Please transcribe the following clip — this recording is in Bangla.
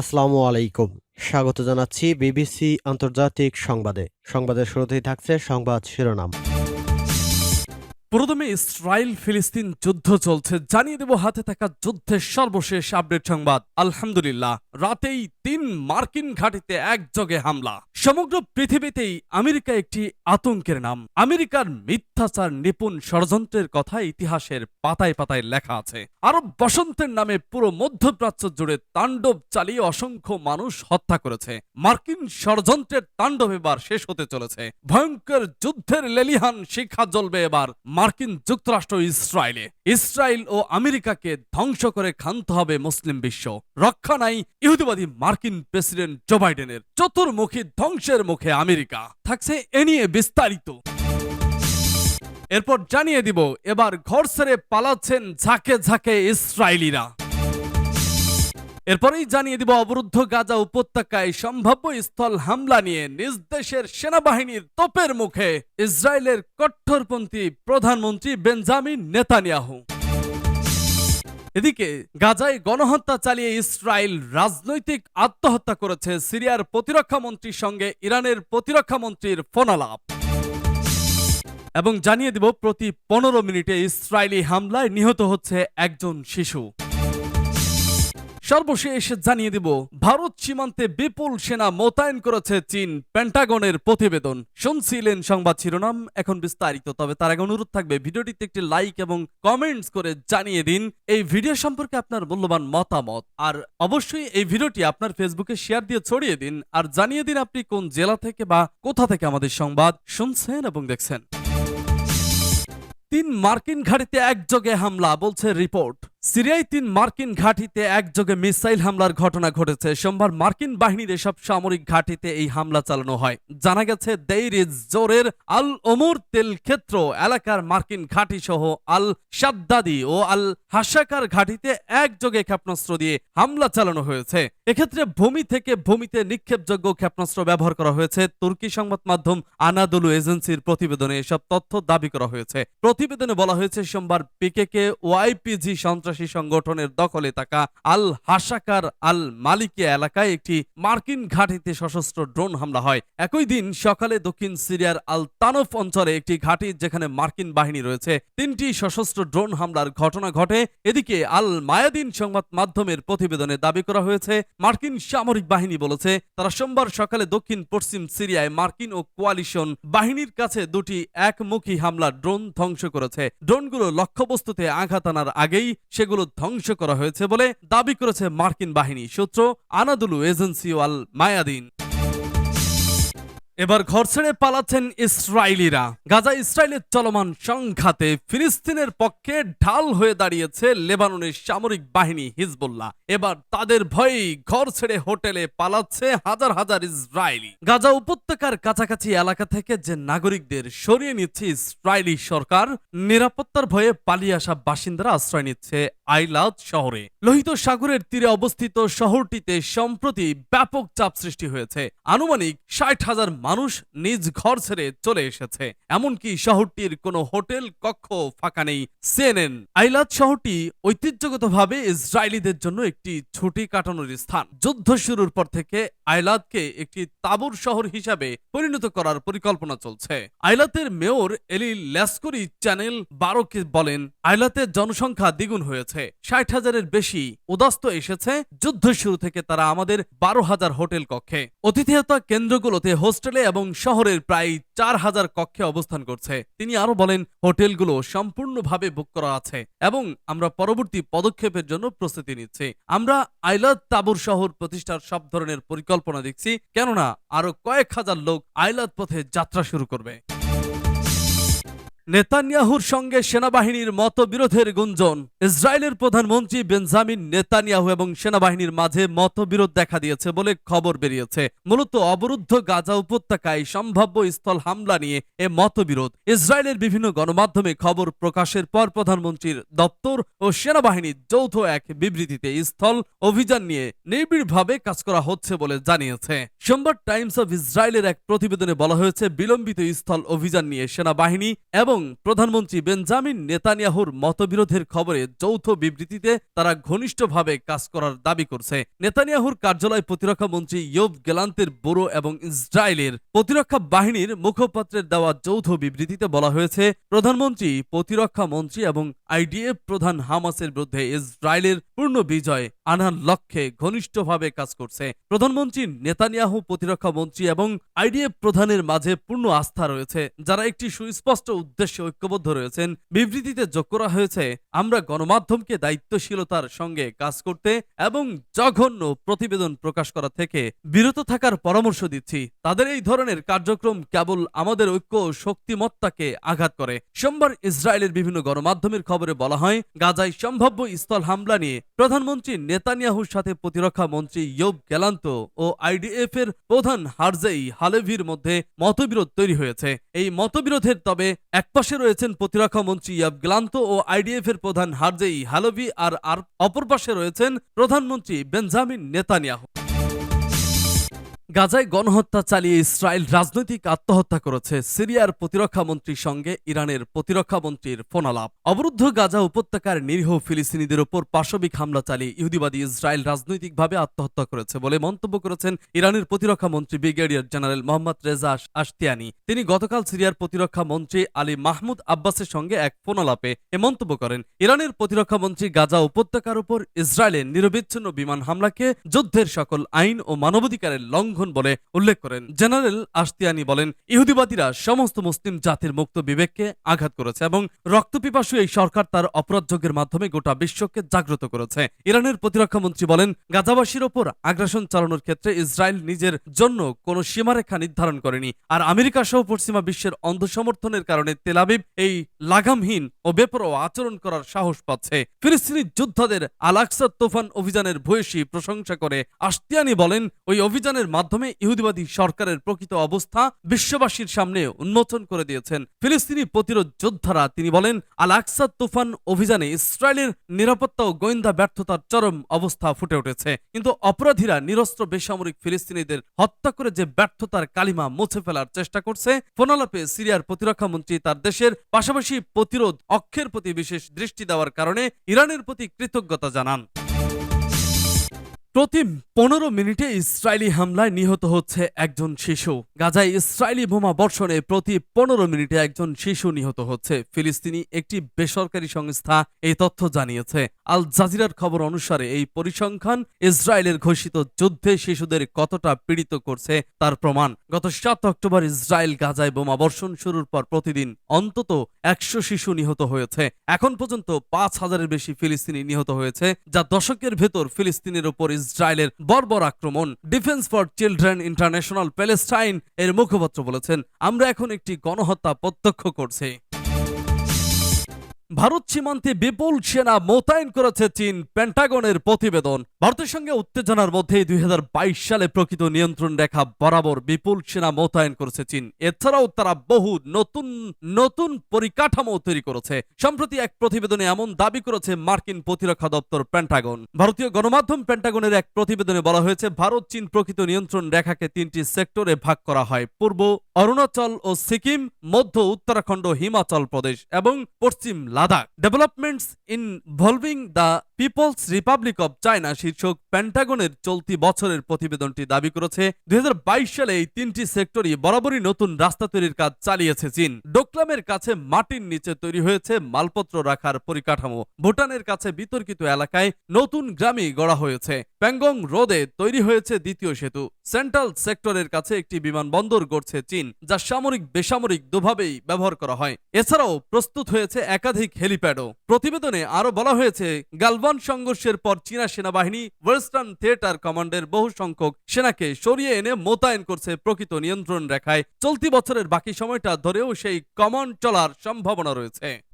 আসসালামু আলাইকুম। স্বাগত জানাচ্ছি বিবিসি আন্তর্জাতিক সংবাদে। সংবাদের শুরুতেই থাকছে সংবাদ শিরোনাম। প্রথমে ইসরায়েল ফিলিস্তিন যুদ্ধ চলছে। জানিয়ে দেব হাতে থাকা যুদ্ধের সর্বশেষ আপডেট সংবাদ। আলহামদুলিল্লাহ, রাতেই তিন মার্কিন ঘাঁটিতে একযোগে হামলা। সমগ্র পৃথিবীতেই আমেরিকা একটি আতঙ্কের নাম। আমেরিকার মিথ্যাচার নিপুণ ষড়যন্ত্রের কথা ইতিহাসের পাতায় পাতায় লেখা আছে। আরব বসন্তের নামে পুরো মধ্যপ্রাচ্য জুড়ে তাণ্ডব চালিয়ে অসংখ্য মানুষ হত্যা করেছে। মার্কিন ষড়যন্ত্রের তাণ্ডব এবার শেষ হতে চলেছে। ভয়ঙ্কর যুদ্ধের লেলিহান শিক্ষা জ্বলবে এবার মার্কিন যুক্তরাষ্ট্র ইসরায়েলে। ইসরায়েল ও আমেরিকাকে ধ্বংস করে ক্ষান্ত হবে মুসলিম বিশ্ব। রক্ষা নাই ইহুদিবাদী মার্কিন প্রেসিডেন্ট জো বাইডেনের চতুর্মুখী ধ্বংসের মুখে আমেরিকা। থাকছে এ নিয়ে বিস্তারিত। এরপর জানিয়ে দিব, এবার ঘর ছেড়ে পালাচ্ছেন ঝাঁকে ঝাঁকে ইসরায়েলিরা। এরপরেই জানিয়ে দিব, অবরুদ্ধ গাজা উপত্যকায় সম্ভাব্য স্থল হামলা নিয়ে নিজ দেশের সেনাবাহিনীর তোপের মুখে ইসরায়েলের কট্টরপন্থী প্রধানমন্ত্রী বেঞ্জামিন নেতানিয়াহু। এদিকে গাজায় গণহত্যা চালিয়ে ইসরায়েল রাজনৈতিক আত্মহত্যা করেছে সিরিয়ার প্রতিরক্ষা মন্ত্রীর সঙ্গে ইরানের প্রতিরক্ষা মন্ত্রীর ফোনালাপ। এবং জানিয়ে দিব, প্রতি পনেরো মিনিটে ইসরায়েলি হামলায় নিহত হচ্ছে একজন শিশু। সর্বশেষ জানিয়ে দিব, ভারত সীমান্তে বিপুল সেনা মোতায়েন করেছে চীন পেন্টাগনের প্রতিবেদন। শুনছিলেন সংবাদ শিরোনাম, এখন বিস্তারিত। তবে তার আগে অনুরোধ থাকবে, ভিডিওটিতে একটি লাইক এবং কমেন্টস করে জানিয়ে দিন, এই ভিডিও সম্পর্কে আপনার মূল্যবান মতামত। আর অবশ্যই এই ভিডিওটি আপনার ফেসবুকে শেয়ার দিয়ে ছড়িয়ে দিন, আর জানিয়ে দিন আপনি কোন জেলা থেকে বা কোথা থেকে আমাদের সংবাদ শুনছেন এবং দেখছেন। তিন মার্কিন ঘাড়িতে একযোগে হামলা, বলছে রিপোর্ট। সিরিয়ায় তিন মার্কিন ঘাঁটিতে একযোগে মিসাইল হামলার ঘটনা ঘটেছে। সোমবার মার্কিন বাহিনীর এসব সামরিক ঘাঁটিতে এই হামলা চালানো হয়। জানা গেছে দেইরিজ জোরের আল ওমর তেল ক্ষেত্র এলাকার মার্কিন ঘাঁটি সহ আল সাদ্দাদি ও আল হাসাকার ঘাঁটিতে একযোগে ক্ষেপণাস্ত্র দিয়ে হামলা চালানো হয়েছে। এক্ষেত্রে ভূমি থেকে ভূমিতে নিক্ষেপযোগ্য ক্ষেপণাস্ত্র ব্যবহার করা হয়েছে। তুর্কি সংবাদ মাধ্যম আনাদুলু এজেন্সির প্রতিবেদনে এসব তথ্য দাবি করা হয়েছে। প্রতিবেদনে বলা হয়েছে, সোমবার পিকেকে ওয়াইপিজি সন্ত্রাসী সংগঠনের দখলে থাকা আল হাসাকার আল মালিকিয়া এলাকায় একটি মার্কিন ঘাঁটিতে সশস্ত্র ড্রোন হামলা হয়। একই দিন সকালে দক্ষিণ সিরিয়ার আল তানফ অঞ্চলে একটি ঘাঁটি যেখানে মার্কিন বাহিনী রয়েছে, তিনটি সশস্ত্র ড্রোন হামলার ঘটনা ঘটে। এদিকে আল মায়াদিন সংবাদ মাধ্যমের প্রতিবেদনে দাবি করা হয়েছে, মার্কিন সামরিক বাহিনী বলেছে, তারা সোমবার সকালে দক্ষিণ পশ্চিম সিরিয়ায় মার্কিন ও কোয়ালিশন বাহিনীর কাছে দুটি একমুখী হামলা ড্রোন ধ্বংস করেছে। ড্রোনগুলো লক্ষ্যবস্তুতে আঘাত আনার আগেই সেগুলো ধ্বংস করা হয়েছে বলে দাবি করেছে মার্কিন বাহিনী। সূত্র আনাদুলু এজেন্সি ওয়াল মায়াদিন। এবার ঘর ছেড়ে পালাচ্ছেন ইসরায়েলিরা। গাজা ইসরায়েলের চলমান সংঘাতে ফিলিস্তিনের পক্ষে ঢাল হয়ে দাঁড়িয়েছে লেবাননের সামরিক বাহিনী হিজবুল্লাহ। এবার তাদের ভয়েই ঘর ছেড়ে হোটেলে পালাচ্ছে হাজার হাজার ইসরায়েলি। গাজা উপত্যকার কাছাকাছি এলাকা থেকে যে নাগরিকদের সরিয়ে নিচ্ছে ইসরায়েলি সরকার, নিরাপত্তার ভয়ে পালিয়ে আসা বাসিন্দারা আশ্রয় নিচ্ছে আইলাদ শহরে। লোহিত সাগরের তীরে অবস্থিত শহরটিতে সম্প্রতি ব্যাপক চাপ সৃষ্টি হয়েছে। আনুমানিক ষাট হাজার মানুষ নিজ ঘর ছেড়ে চলে এসেছে। এমনকি শহরটির কোনো হোটেল, কক্ষ ফাঁকা নেই। সিএনএন আইলাদ শহরটি ঐতিহ্যগতভাবে ইসরায়েলিদের জন্য একটি ছুটি কাটানোর স্থান। যুদ্ধ শুরুর পর থেকে আইলাদকে একটি তাবুর শহর হিসাবে পরিণত করার পরিকল্পনা চলছে। আইলাতের মেয়র এলি ল্যাসকরি চ্যানেল বারোকে বলেন আইলাতের জনসংখ্যা দ্বিগুণ হয়েছে। ষাট হাজারের বেশি উদাস্ত এসেছে যুদ্ধ শুরু থেকে তারা আমাদের বারো হাজার হোটেল কক্ষে। অতিথিয়তা কেন্দ্রগুলোতে হোস্টেলে এবং শহরের প্রায় চার হাজার কক্ষে অবস্থান করছে। তিনি আরও বলেন, হোটেলগুলো সম্পূর্ণভাবে বুক করা আছে এবং আমরা পরবর্তী পদক্ষেপের জন্য প্রস্তুতি নিচ্ছি। আমরা আইলাদ তাবুর শহর প্রতিষ্ঠার সব ধরনের পরিকল্পনা দেখছি, কেননা আরও কয়েক হাজার লোক আইলাদ পথে যাত্রা শুরু করবে। নেতানিয়াহুর সঙ্গে সেনাবাহিনীর মতবিরোধের গুঞ্জন। ইসরায়েলের প্রধানমন্ত্রী বেঞ্জামিন নেতানিয়াহু এবং সেনাবাহিনীর মাঝে মতবিরোধ দেখা দিয়েছে বলে খবর বেরিয়েছে। মূলত অবরুদ্ধ গাজা উপত্যকায় সম্ভাব্য স্থল হামলা নিয়ে এ মতবিরোধ। ইসরায়েলের বিভিন্ন গণমাধ্যমে খবর প্রকাশের পর প্রধানমন্ত্রীর দপ্তর ও সেনাবাহিনীর যৌথ এক বিবৃতিতে স্থল অভিযান নিয়ে নিবিড়ভাবে কাজ করা হচ্ছে বলে জানিয়েছে। সোমবার টাইমস অব ইসরায়েলের এক প্রতিবেদনে বলা হয়েছে, বিলম্বিত স্থল অভিযান নিয়ে সেনাবাহিনী এবং এবং প্রধানমন্ত্রী বেঞ্জামিন নেতানিয়াহুর মতবিরোধের খবরে যৌথ বিবৃতিতে তারা ঘনিষ্ঠভাবে কাজ করার দাবি করছে। নেতানিয়াহুর কার্যালয় প্রতিরক্ষা মন্ত্রী ইয়োব গেলান্তের ব্যুরো এবং ইসরায়েলের প্রতিরক্ষা বাহিনীর মুখপাত্রের দেওয়া যৌথ বিবৃতিতে বলা হয়েছে, প্রধানমন্ত্রী, প্রতিরক্ষা মন্ত্রী এবং আইডিএফ প্রধান হামাসের বিরুদ্ধে ইসরায়েলের পূর্ণ বিজয় আনার লক্ষ্যে ঘনিষ্ঠভাবে কাজ করছে। প্রধানমন্ত্রী নেতানিয়াহু প্রতিরক্ষা মন্ত্রী এবং আইডিএফ প্রধানের মাঝে পূর্ণ আস্থা রয়েছে। যারা একটি সুস্পষ্ট উদ্দেশ্যে ঐক্যবদ্ধ রয়েছেন, বিবৃতিতে যোগ করা হয়েছে, আমরা গণমাধ্যমকে দায়িত্বশীলতার সঙ্গে কাজ করতে এবং জঘন্য প্রতিবেদন প্রকাশ করা থেকে বিরত থাকার পরামর্শ দিচ্ছি। তাদের এই ধরনের কার্যক্রম কেবল আমাদের ঐক্য শক্তিমত্তাকে আঘাত করে। সোমবার ইসরায়েলের বিভিন্ন গণমাধ্যমের খবরে বলা হয়, গাজায় সম্ভাব্য স্থল হামলা নিয়ে প্রধানমন্ত্রী নেতানিয়াহুর সাথে প্রতিরক্ষা মন্ত্রী ইয়োব গেলান্ত ও আইডিএফ এর প্রধান হারজেই হালেভির মধ্যে মতবিরোধ তৈরি হয়েছে। এই মতবিরোধের তবে একপাশে রয়েছেন প্রতিরক্ষা মন্ত্রী ইয়াব গ্লান্ত ও আইডিএফ এর প্রধান হারজেই হালেভি আর অপর পাশে রয়েছেন প্রধানমন্ত্রী বেঞ্জামিন নেতানিয়াহু। গাজায় গণহত্যা চালিয়ে ইসরায়েল রাজনৈতিক আত্মহত্যা করেছে। সিরিয়ার প্রতিরক্ষা মন্ত্রীর সঙ্গে ইরানের প্রতিরক্ষা মন্ত্রীর ফোনালাপ। অবরুদ্ধ গাজা উপত্যকার নিরীহ ফিলিস্তিনিদের ওপর পাশবিক হামলা চালিয়ে ইহুদিবাদী ইসরায়েল রাজনৈতিকভাবে আত্মহত্যা করেছে বলে মন্তব্য করেছেন ইরানের প্রতিরক্ষা মন্ত্রী brigadier general Mohammad Reza Ashtiani. তিনি গতকাল সিরিয়ার প্রতিরক্ষা মন্ত্রী আলী মাহমুদ আব্বাসের সঙ্গে এক ফোনালাপে এ মন্তব্য করেন। ইরানের প্রতিরক্ষা মন্ত্রী গাজা উপত্যকার উপর ইসরায়েলের নিরবিচ্ছিন্ন বিমান হামলাকে যুদ্ধের সকল আইন ও মানবাধিকারের লঙ্ঘন বলে উল্লেখ করেন। জেনারেল আশতিয়ানি বলেন, ইহুদিবাদীরা সমস্ত মুসলিম জাতির মুক্ত বিবেককে আঘাত করেছে এবং রক্তপিপাসু এই সরকার তার অপরাধযোগের মাধ্যমে গোটা বিশ্বকে জাগ্রত করেছে। ইরানের প্রতিরক্ষা মন্ত্রী বলেন, গাজাবাসীর ওপর আগ্রাসন চালানোর ক্ষেত্রে ইসরায়েল নিজের জন্য কোনো সীমারেখা নির্ধারণ করেনি। আর আমেরিকা সহ পশ্চিমা বিশ্বের অন্ধ সমর্থনের কারণে তেলাবিব এই লাগামহীন ও বেপরোয়া আচরণ করার সাহস পাচ্ছে। ফিলিস্তিনি যোদ্ধাদের আলাকসা তোফান অভিযানের ভূয়সী প্রশংসা করে আস্তিয়ানি বলেন, ওই অভিযানের মাধ্যমে ইহুদিবাদী সরকারের প্রকৃত অবস্থা বিশ্ববাসীর সামনে উন্মোচন করে দিয়েছেন। ফিলিস্তিনি প্রতিরোধ যোদ্ধারা, তিনি বলেন আল আকসা তুফান অভিযানে ইসরায়েলের নিরাপত্তা ও গোয়েন্দা ব্যর্থতার চরম অবস্থা ফুটে উঠেছে। কিন্তু অপরাধীরা নিরস্ত্র বেসামরিক ফিলিস্তিনিদের হত্যা করে যে ব্যর্থতার কালিমা মুছে ফেলার চেষ্টা করছে, ফোনালাপে সিরিয়ার প্রতিরক্ষা মন্ত্রী তার দেশের পাশাপাশি প্রতিরোধ অক্ষের প্রতি বিশেষ দৃষ্টি দেওয়ার কারণে ইরানের প্রতি কৃতজ্ঞতা জানান। প্রতি পনেরো মিনিটে ইসরায়েলি হামলায় নিহত হচ্ছে একজন শিশু। গাজায় ইসরায়েলি বোমা বর্ষণে প্রতি পনেরো মিনিটে একজন শিশু নিহত হচ্ছে। ফিলিস্তিনি একটি বেসরকারি সংস্থা এই তথ্য জানিয়েছে। আল জাজিরার খবর অনুসারে এই পরিসংখ্যান ইসরায়েলের ঘোষিত যুদ্ধে শিশুদের কতটা পীড়িত করছে তার প্রমাণ। গত সাত অক্টোবর ইসরায়েল গাজায় বোমা বর্ষণ শুরুর পর প্রতিদিন অন্তত একশো শিশু নিহত হয়েছে। এখন পর্যন্ত পাঁচ হাজারের বেশি ফিলিস্তিনি নিহত হয়েছে, যা দশকের ভেতর ফিলিস্তিনের উপর ইসরায়েলের বর্বর আক্রমণ defence for children international Palestine এর মুখপাত্র বলেছেন, আমরা এখন একটি গণহত্যা প্রত্যক্ষ করছি। ভারত সীমান্তে বিপুল সেনা মোতায়েন করেছে চীন পেন্টাগনের প্রতিবেদন। ভারতের সঙ্গে উত্তেজনার মধ্যে দুই সালে প্রকৃত নিয়ন্ত্রণ রেখা বরাবর বিপুল সেনা মোতায়েন করেছে চীন। এছাড়াও তারা বহু নতুন নতুন পরিকাঠামো তৈরি করেছে। সম্প্রতি এক প্রতিবেদনে এমন দাবি করেছে মার্কিন প্রতিরক্ষা দপ্তর পেন্টাগন ভারতীয় গণমাধ্যম পেন্টাগনের এক প্রতিবেদনে বলা হয়েছে, ভারত চীন প্রকৃত নিয়ন্ত্রণ রেখাকে তিনটি সেক্টরে ভাগ করা হয়। পূর্ব অরুণাচল ও সিকিম, মধ্য উত্তরাখণ্ড, হিমাচল প্রদেশ এবং পশ্চিম Ladakh. Developments involving the People's Republic of China শীর্ষক প্যান্টাগনের চলতি বছরের প্রতিবেদনটি দাবি করেছে, দুই হাজার বাইশ সালে এই তিনটি সেক্টরই বরাবরই নতুন রাস্তা তৈরির কাজ চালিয়েছে চীন। ডোকলামের কাছে মাটির নিচে তৈরি হয়েছে মালপত্র রাখার পরিকাঠামো। ভুটানের কাছে বিতর্কিত এলাকায় নতুন গ্রামই গড়া হয়েছে। প্যাংগং রোদে তৈরি হয়েছে দ্বিতীয় সেতু। সেন্ট্রাল সেক্টরের কাছে একটি বিমানবন্দর গড়ছে চীন, যা সামরিক বেসামরিক দুভাবেই ব্যবহার করা হয়। এছাড়াও প্রস্তুত হয়েছে একাধিক হেলিপ্যাডও। প্রতিবেদনে আরও বলা হয়েছে গালবান সংঘর্ষের পর চীনা সেনাবাহিনী ওয়েস্টার্ন থিয়েটার কমান্ডের বহু সংখ্যক সেনাকে সরিয়ে এনে মোতায়েন করছে প্রকৃত নিয়ন্ত্রণ রেখায়। চলতি বছরের বাকি সময়টা ধরেও সেই কমান্ড চলার সম্ভাবনা রয়েছে।